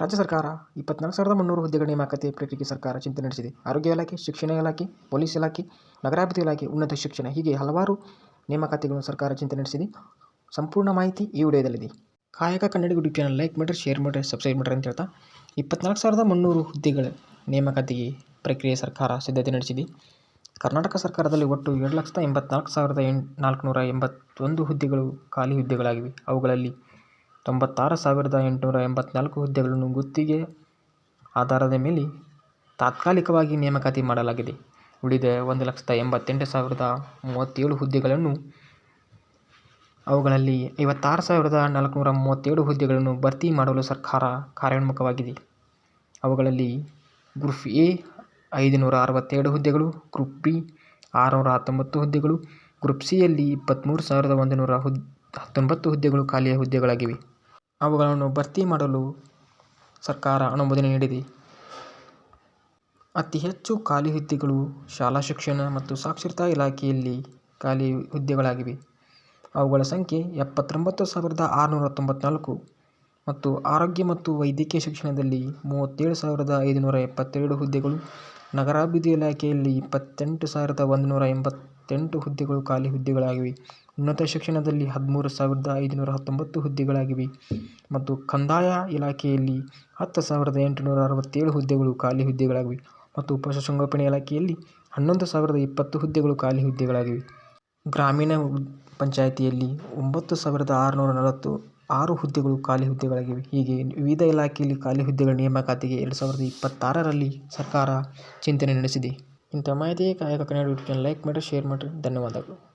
ರಾಜ್ಯ ಸರ್ಕಾರ ಇಪ್ಪತ್ನಾಲ್ಕು ಸಾವಿರದ ಮುನ್ನೂರು ಹುದ್ದೆಗಳ ನೇಮಕಾತಿ ಪ್ರಕ್ರಿಯೆಗೆ ಸರ್ಕಾರ ಚಿಂತನೆ ನಡೆಸಿದೆ. ಆರೋಗ್ಯ ಇಲಾಖೆ, ಶಿಕ್ಷಣ ಇಲಾಖೆ, ಪೊಲೀಸ್ ಇಲಾಖೆ, ನಗರಾಭಿವೃದ್ಧಿ ಇಲಾಖೆ, ಉನ್ನತ ಶಿಕ್ಷಣ ಹೀಗೆ ಹಲವಾರು ನೇಮಕಾತಿಗಳನ್ನು ಸರ್ಕಾರ ಚಿಂತನೆ ನಡೆಸಿದೆ. ಸಂಪೂರ್ಣ ಮಾಹಿತಿ ಈ ವಿಡಿಯೋದಲ್ಲಿದೆ. Kayaka Kannada YouTube channel like ಮಾಡಿರಿ, ಶೇರ್ ಮಾಡಿರಿ, ಸಬ್ಸ್ಕ್ರೈಬ್ ಮಾಡಿರಿ ಅಂತ ಹೇಳ್ತಾ ಇಪ್ಪತ್ನಾಲ್ಕು ಸಾವಿರದ ಮುನ್ನೂರು ಹುದ್ದೆಗಳ ನೇಮಕಾತಿಗೆ ಪ್ರಕ್ರಿಯೆ ಸರ್ಕಾರ ಸಿದ್ಧತೆ ನಡೆಸಿದೆ. ಕರ್ನಾಟಕ ಸರ್ಕಾರದಲ್ಲಿ ಒಟ್ಟು ಎರಡು ಲಕ್ಷದ ಎಂಬತ್ನಾಲ್ಕು ಸಾವಿರದ ಎಂಟು ನಾಲ್ಕುನೂರ ಎಂಬತ್ತೊಂದು ಹುದ್ದೆಗಳು ಖಾಲಿ ಹುದ್ದೆಗಳಾಗಿವೆ. ಅವುಗಳಲ್ಲಿ ತೊಂಬತ್ತಾರು ಸಾವಿರದ ಎಂಟುನೂರ ಎಂಬತ್ನಾಲ್ಕು ಹುದ್ದೆಗಳನ್ನು ಗುತ್ತಿಗೆ ಆಧಾರದ ಮೇಲೆ ತಾತ್ಕಾಲಿಕವಾಗಿ ನೇಮಕಾತಿ ಮಾಡಲಾಗಿದೆ. ಉಳಿದ ಒಂದು ಲಕ್ಷದ ಎಂಬತ್ತೆಂಟು ಸಾವಿರದ ಮೂವತ್ತೇಳು ಹುದ್ದೆಗಳನ್ನು ಅವುಗಳಲ್ಲಿ ಐವತ್ತಾರು ಸಾವಿರದ ನಾಲ್ಕುನೂರ ಮೂವತ್ತೇಳು ಹುದ್ದೆಗಳನ್ನು ಭರ್ತಿ ಮಾಡಲು ಸರ್ಕಾರ ಕಾರ್ಯೋನ್ಮುಖವಾಗಿದೆ. ಅವುಗಳಲ್ಲಿ ಗ್ರೂಪ್ ಎ ಐದುನೂರ ಅರವತ್ತೆರಡು ಹುದ್ದೆಗಳು, ಗ್ರೂಪ್ ಬಿ ಆರುನೂರ ಹತ್ತೊಂಬತ್ತು ಹುದ್ದೆಗಳು, ಗ್ರೂಪ್ ಸಿಯಲ್ಲಿ ಇಪ್ಪತ್ತ್ಮೂರು ಸಾವಿರದ ಇಪ್ಪತ್ಮೂರು ಸಾವಿರದ ಒಂದುನೂರ ಹತ್ತೊಂಬತ್ತು ಹುದ್ದೆಗಳು ಖಾಲಿಯ ಹುದ್ದೆಗಳಾಗಿವೆ. ಅವುಗಳನ್ನು ಭರ್ತಿ ಮಾಡಲು ಸರ್ಕಾರ ಅನುಮೋದನೆ ನೀಡಿದೆ. ಅತಿ ಹೆಚ್ಚು ಖಾಲಿ ಹುದ್ದೆಗಳು ಶಾಲಾ ಶಿಕ್ಷಣ ಮತ್ತು ಸಾಕ್ಷರತಾ ಇಲಾಖೆಯಲ್ಲಿ ಖಾಲಿ ಹುದ್ದೆಗಳಾಗಿವೆ. ಅವುಗಳ ಸಂಖ್ಯೆ ಎಪ್ಪತ್ತೊಂಬತ್ತು ಸಾವಿರದ ಆರುನೂರ ತೊಂಬತ್ನಾಲ್ಕು ಮತ್ತು ಆರೋಗ್ಯ ಮತ್ತು ವೈದ್ಯಕೀಯ ಶಿಕ್ಷಣದಲ್ಲಿ ಮೂವತ್ತೇಳು ಸಾವಿರದ ಐದುನೂರ ಎಪ್ಪತ್ತೆರಡು ಹುದ್ದೆಗಳು, ನಗರಾಭಿವೃದ್ಧಿ ಇಲಾಖೆಯಲ್ಲಿ ಇಪ್ಪತ್ತೆಂಟು ಸಾವಿರದ ಒಂದುನೂರ ಎಂಬತ್ತೆಂಟು ಹುದ್ದೆಗಳು ಖಾಲಿ ಹುದ್ದೆಗಳಾಗಿವೆ. ಉನ್ನತ ಶಿಕ್ಷಣದಲ್ಲಿ ಹದಿಮೂರು ಸಾವಿರದ ಐದುನೂರ ಹತ್ತೊಂಬತ್ತು ಹುದ್ದೆಗಳಾಗಿವೆ ಮತ್ತು ಕಂದಾಯ ಇಲಾಖೆಯಲ್ಲಿ ಹತ್ತು ಸಾವಿರದ ಎಂಟುನೂರ ಅರವತ್ತೇಳು ಹುದ್ದೆಗಳು ಖಾಲಿ ಹುದ್ದೆಗಳಾಗಿವೆ ಮತ್ತು ಪಶುಸಂಗೋಪನೆ ಇಲಾಖೆಯಲ್ಲಿ ಹನ್ನೊಂದು ಸಾವಿರದ ಇಪ್ಪತ್ತು ಹುದ್ದೆಗಳು ಖಾಲಿ ಹುದ್ದೆಗಳಾಗಿವೆ. ಗ್ರಾಮೀಣ ಪಂಚಾಯತಿಯಲ್ಲಿ ಒಂಬತ್ತು ಸಾವಿರದ ಆರುನೂರ ನಲವತ್ತು ಆರು ಹುದ್ದೆಗಳು ಖಾಲಿ ಹುದ್ದೆಗಳಾಗಿವೆ. ಹೀಗೆ ವಿವಿಧ ಇಲಾಖೆಯಲ್ಲಿ ಖಾಲಿ ಹುದ್ದೆಗಳ ನೇಮಕಾತಿಗೆ ಎರಡು ಸಾವಿರದ ಇಪ್ಪತ್ತಾರರಲ್ಲಿ ಸರ್ಕಾರ ಚಿಂತನೆ ನಡೆಸಿದೆ. ಇಂತಹ ಮಾಹಿತಿಗೆ Kayaka Kannada YouTube channel like ಮಾಡಿರಿ, ಶೇರ್ ಮಾಡಿರಿ. ಧನ್ಯವಾದಗಳು.